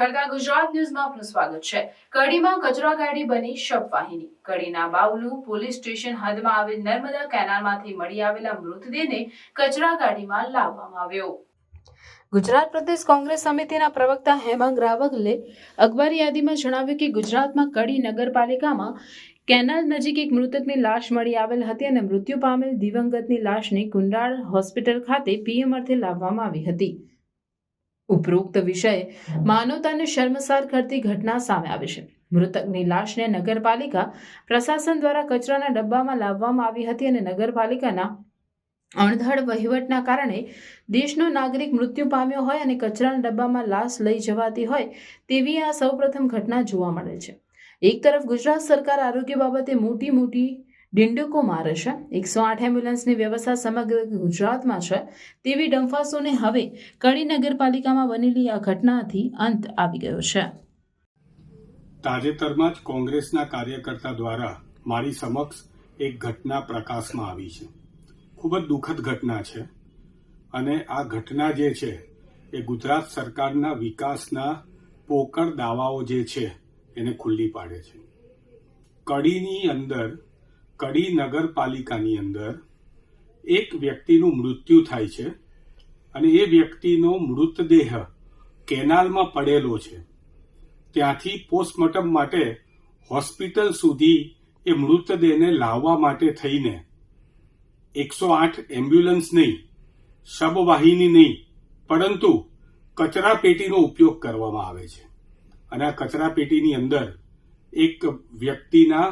નિખરતા ગુજરાત ન્યૂઝમાં આપનું સ્વાગત છે. કડીમાં કચરા ગાડી બની શબવાહિની. કડીના બાવલુ પોલીસ સ્ટેશન હદમાં આવેલ નર્મદા કેનાલમાંથી મળી આવેલા મૃતદેહને કચરા ગાડીમાં લાવવામાં આવ્યો. ગુજરાત પ્રદેશ કોંગ્રેસ સમિતિના પ્રવક્તા હેમાંગ રાવગલે અખબારી યાદીમાં જણાવ્યું કે ગુજરાતમાં કડી નગરપાલિકામાં કેનાલ નજીક એક મૃતકની લાશ મળી આવેલ હતી અને મૃત્યુ પામેલ દિવંગતની લાશને કુંડાળ હોસ્પિટલ ખાતે પીએમ અર્થે લાવવામાં આવી હતી. ઉપરોક્ત વિષયે માનવતાને શર્મસાર કરતી ઘટના સામે આવી છે. મૃતકની લાશને નગરપાલિકા પ્રશાસન દ્વારા કચરાના ડબ્બામાં લાવવામાં આવી હતી અને નગરપાલિકાના અણધડ વહીવટના કારણે દેશનો નાગરિક મૃત્યુ પામ્યો હોય અને કચરાના ડબ્બામાં લાશ લઈ જવાતી હોય તેવી આ સૌપ્રથમ ઘટના જોવા મળે છે. એક તરફ ગુજરાત સરકાર આરોગ્ય બાબતે મોટી મોટી ડિંડકો મારે છે. એકસો આઠ એમ્બ્યુલન્સની વ્યવસ્થા સમગ્ર ગુજરાતમાં છે. તેવી ડંફાસોને હવે કડી નગરપાલિકામાં બનેલી આ ઘટનાથી અંત આવી ગયો છે. તાજેતરમાં જ કોંગ્રેસના કાર્યકર્તા દ્વારા મારી સમક્ષ એક ઘટના પ્રકાશમાં આવી છે. ખૂબ જ દુઃખદ ઘટના છે અને આ ઘટના જે છે એ ગુજરાત સરકારના વિકાસના પોકળ દાવાઓ જે છે એને ખુલ્લી પાડે છે. કડીની અંદર કડી નગરપાલિકાની અંદર એક વ્યક્તિનું મૃત્યુ થાય છે અને એ વ્યક્તિનો મૃતદેહ કેનાલમાં પડેલો છે. ત્યાંથી પોસ્ટમોર્ટમ માટે હોસ્પિટલ સુધી એ મૃતદેહને લાવવા માટે થઈને એકસો આઠ એમ્બ્યુલન્સ નહીં, શબવાહિની નહીં, પરંતુ કચરા પેટીનો ઉપયોગ કરવામાં આવે છે. અને આ કચરા પેટીની અંદર એક વ્યક્તિના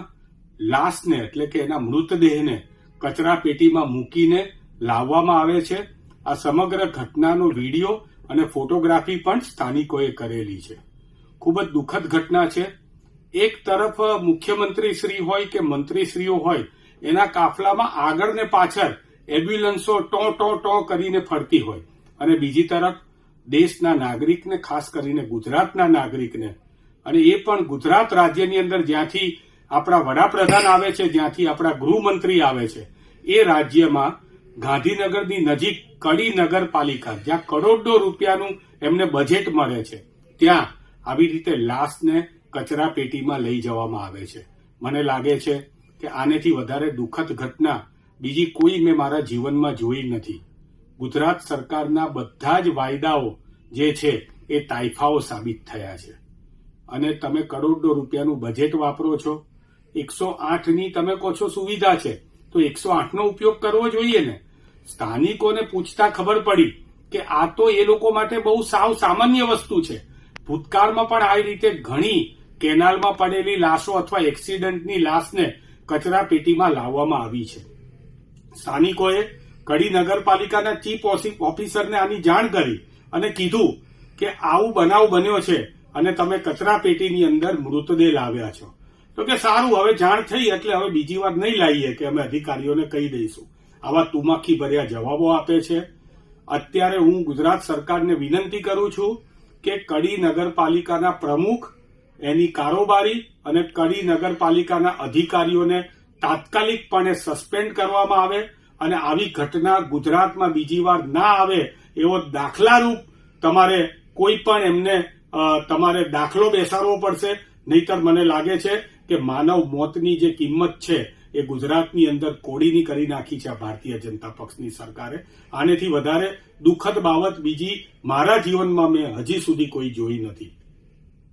લાશને, એટલે કે એના મૃતદેહને કચરા પેટીમાં મૂકીને લાવવામાં આવે છે. આ સમગ્ર ઘટનાનો વીડિયો અને ફોટોગ્રાફી પણ સ્થાનિકોએ કરેલી છે. ખૂબ જ દુઃખદ ઘટના છે. એક તરફ મુખ્યમંત્રી શ્રી હોય કે મંત્રીશ્રીઓ હોય, એના કાફલામાં આગળ ને પાછળ એમ્બ્યુલન્સો ટો ટો ટો કરીને ફરતી હોય. અને બીજી તરફ, દેશના નાગરિકને, ખાસ કરીને ગુજરાતના નાગરિકને, અને એ પણ ગુજરાત રાજ્યની અંદર જ્યાંથી આપણા વડાપ્રધાન આવે છે, જ્યાંથી આપણા ગૃહમંત્રી આવે છે, એ રાજ્યમાં ગાંધીનગરની નજીક કડી નગરપાલિકા, જ્યાં કરોડો રૂપિયાનું એમને બજેટ મળે છે, ત્યાં આવી રીતે લાશને કચરા પેટીમાં લઈ જવામાં આવે છે. મને લાગે છે કે આનેથી વધારે દુઃખદ ઘટના બીજી કોઈ મેં મારા જીવનમાં જોઈ નથી. ગુજરાત સરકારના બધા જ વાયદાઓ જે છે, એ તાઇફાઓ સાબિત થયા છે. અને તમે કરોડો રૂપિયાનું બજેટ વાપરો છો એકસો આઠની તમે કહો છો સુવિધા છે, તો એકસો આઠનો ઉપયોગ કરવો જોઈએ ને. સ્થાનિકોને પૂછતા ખબર પડી કે આ તો એ લોકો માટે બહુ સાવ સામાન્ય વસ્તુ છે. ભૂતકાળમાં પણ આવી રીતે ઘણી કેનાલમાં પડેલી લાશો અથવા એક્સિડન્ટની લાશને કચરા પેટીમાં લાવવામાં આવી છે. સ્થાનિકોએ કડી નગરપાલિકાના ચીફ ઓફિસરને આની જાણ કરી અને કીધું કે આવું બનાવ બન્યો છે અને તમે કચરા પેટીની અંદર મૃતદેહ લાવ્યા છો. તો કે સારું, હવે જાણ થઈ એટલે હવે બીજી વાર નહીં લાવીએ કે અમે અધિકારીઓને કહી દઈશું. આવા તુમાખી ભર્યા જવાબો આપે છે. અત્યારે હું ગુજરાત સરકારને વિનંતી કરું છું કે કડી નગરપાલિકાના પ્રમુખ, એની કારોબારી અને કડી નગરપાલિકાના અધિકારીઓને તાત્કાલિકપણે સસ્પેન્ડ કરવામાં આવે અને આવી ઘટના ગુજરાતમાં બીજી વાર ના આવે એવો દાખલારૂપ તમારે કોઈ પણ એમને તમારે દાખલો બેસાડવો પડશે. નહીતર મને લાગે છે કે માનવ મોતની જે કિંમત છે, એ ગુજરાતની અંદર કોડીની કરી નાખી છે ભારતીય જનતા પક્ષની સરકારે. આનેથી વધારે દુઃખદ બાબત બીજી મારા જીવનમાં મેં હજી સુધી કોઈ જોઈ નથી.